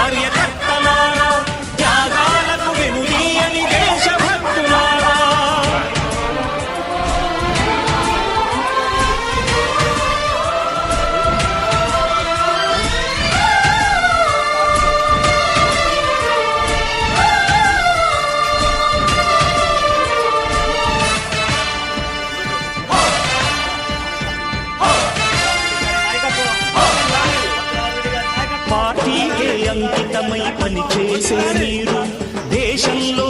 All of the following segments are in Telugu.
తెలుగుదేశ కార్యకర్తలారా అంకితమై పనిచేసే మీరు దేశంలో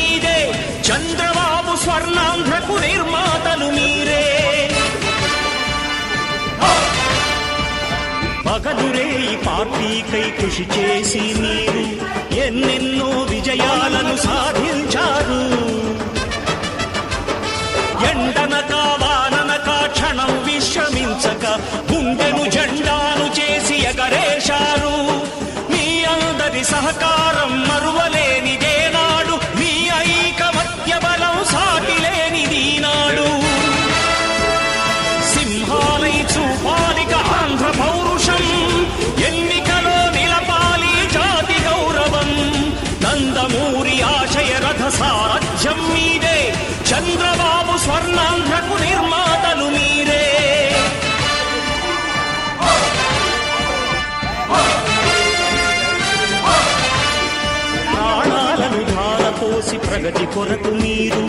మీదే. చంద్రబాబు స్వర్ణాంధ్రకు నిర్మాతలు మీరే. పగలురే ఈ పార్టీకై కృషి చేసి మీరు ఎన్నెన్నో విజయాలను సాధించారు. ఎండనక వాననక క్షణం విశ్రమించక గుండెను జెండాను చేసి ఎగరేశారు. మీ అందరి సహకారం ఆశయ సారథ్యం మీదే చంద్రబాబు స్వర్ణాంధ్రకు నిర్మాతలు మీరే. ప్రాణాలను ధార పోసి ప్రగతి కొరకు మీరు